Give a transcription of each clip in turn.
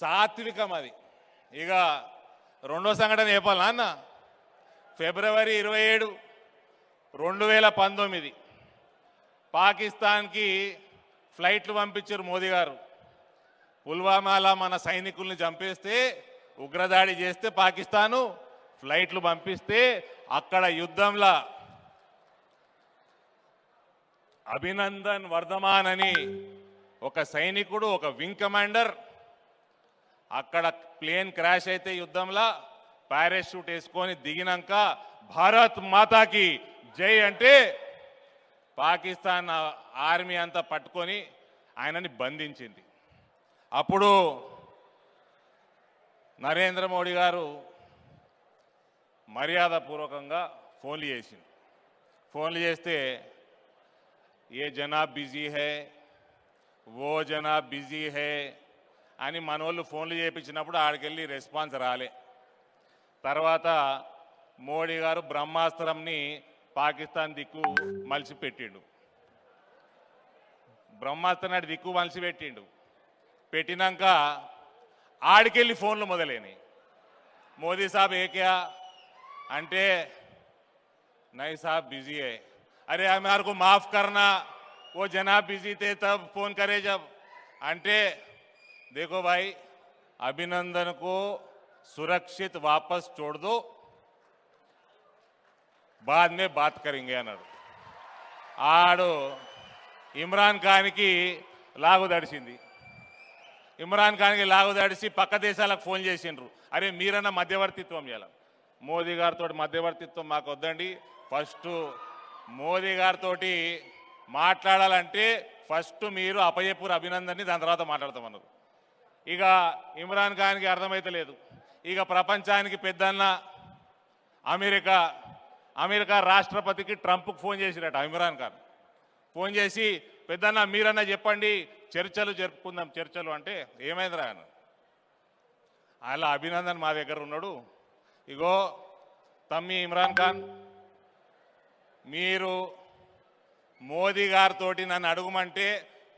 సాత్వికం అది. ఇక రెండో సంఘటన చెప్పాలా అన్న ఫిబ్రవరి ఇరవై ఏడు రెండు వేల పంతొమ్మిది. పాకిస్తాన్కి ఫ్లైట్లు పంపించారు మోదీ గారు. పుల్వామాలా మన సైనికుల్ని చంపేస్తే ఉగ్రదాడి చేస్తే పాకిస్తాను ఫ్లైట్లు పంపిస్తే అక్కడ యుద్ధంలో అభినందన్ వర్ధమాన్ అని ఒక సైనికుడు ఒక వింగ్ కమాండర్ అక్కడ ప్లేన్ క్రాష్ అయితే యుద్ధంలో పారాషూట్ వేసుకొని దిగినాక భారత్ మాతాకి జై అంటే పాకిస్తాన్ ఆర్మీ అంతా పట్టుకొని ఆయనని బంధించింది. అప్పుడు నరేంద్ర మోడీ గారు మర్యాదపూర్వకంగా ఫోన్లు చేసింది ఫోన్లు చేస్తే ఏ జనాబ్ బిజీ హై? ఓ జనాబ్ బిజీ హై? అని మనోళ్ళు ఫోన్లు చేయించినప్పుడు ఆడికెళ్ళి రెస్పాన్స్ రాలే తర్వాత మోడీ గారు బ్రహ్మాస్త్రంని పాకిస్తాన్ దిక్కు మలిసి పెట్టిండు బ్రహ్మాస్త్రం నాటి దిక్కు మలిసి పెట్టిండు పెట్టినాక ఆడికెళ్ళి ఫోన్లు మొదలైనవి మోదీ సాబ్ ఏ క్యా అంటే नहीं साहब बिजी है अरे हमारे को माफ करना वो जनाब बिजी थे तब फोन करे जब अंटे देखो भाई अभिनंदन को सुरक्षित वापस छोड़ दो बाद में बात करेंगे అన్నాడు ఆడు ఇమ్రాన్ ఖాన్కి లాగు దడిచింది ఇమ్రాన్ ఖాన్కి లాగు దడిసి పక్క దేశాలకు ఫోన్ చేసిండ్రు అరే మీరన్న మధ్యవర్తిత్వం చేయాలి మోదీ గారితో మధ్యవర్తిత్వం మాకు వద్దండి ఫస్ట్ మోదీ గారితో మాట్లాడాలంటే ఫస్ట్ మీరు అపయపూర్ అభినందన్ని దాని తర్వాత మాట్లాడతామన్నారు ఇక ఇమ్రాన్ ఖాన్కి అర్థమైతలేదు ఇక ప్రపంచానికి పెద్దన్న అమెరికా అమెరికా రాష్ట్రపతికి ట్రంప్కి ఫోన్ చేసిరట ఇమ్రాన్ ఖాన్. ఫోన్ చేసి పెద్దన్న మీరన్నా చెప్పండి చర్చలు జరుపుకుందాం చర్చలు అంటే ఏమైందిరా అలా అభినందన్ మా దగ్గర ఉన్నాడు. ఇగో తమ్మి ఇమ్రాన్ ఖాన్ మీరు మోదీ గారితో నన్ను అడుగుమంటే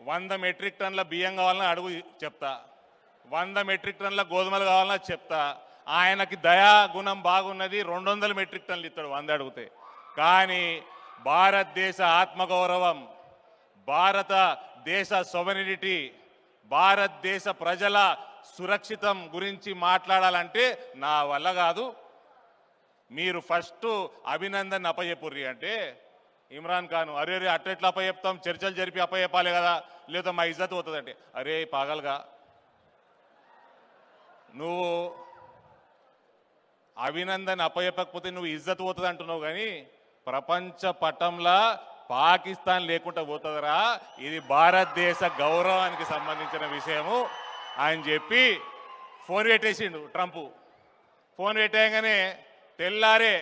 వంద మెట్రిక్ టన్నుల బియ్యం కావాలని అడుగు చెప్తా. వంద మెట్రిక్ టన్నుల గోధుమలు కావాలన్నా చెప్తా. ఆయనకి దయా గుణం బాగున్నది రెండు వందల మెట్రిక్ టన్నులు ఇస్తాడు వంద అడిగితే. కానీ భారతదేశ ఆత్మగౌరవం భారతదేశ సొవెనిటీ భారతదేశ ప్రజల సురక్షితం గురించి మాట్లాడాలంటే నా వల్ల కాదు. మీరు ఫస్ట్ అభినందన్ అప్పచెప్పుర్రి అంటే ఇమ్రాన్ ఖాన్ అరే అరే అట్టెట్లా అప్పచెప్తాం చర్చలు జరిపి అప్పచెప్పాలి కదా. లేదా మా ఇజ్జత్ పోతుందంటే. అరే పాగల్గా. నువ్వు అభినందన్ అపయపకపోతే నువ్వు ఇజ్జత్ పోతుంది అంటున్నావు కానీ ప్రపంచ పటంలా పాకిస్తాన్ లేకుండా పోతుందిరా. ఇది భారతదేశ గౌరవానికి సంబంధించిన విషయము అని చెప్పి ఫోన్ పెట్టేసిండు ట్రంప్. ఫోన్ పెట్టేయగానే తెల్లారే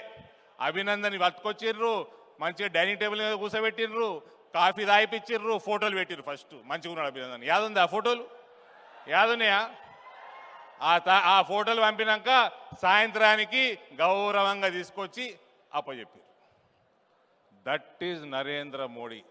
అభినందన్ పట్టుకొచ్చిర్రు మంచిగా డైనింగ్ టేబుల్ మీద కూర్చోబెట్టిర్రు కాఫీ తాగిపిచ్చిర్రు ఫోటోలు పెట్టిర్రు ఫస్ట్. మంచిగా ఉన్నాడు అభినందన్. యాదుంది ఆ ఫోటోలు? యాదున్నాయా? ఆ ఫోటోలు పంపినాక సాయంత్రానికి గౌరవంగా తీసుకొచ్చి అప్పచెప్పారు. That is Narendra Modi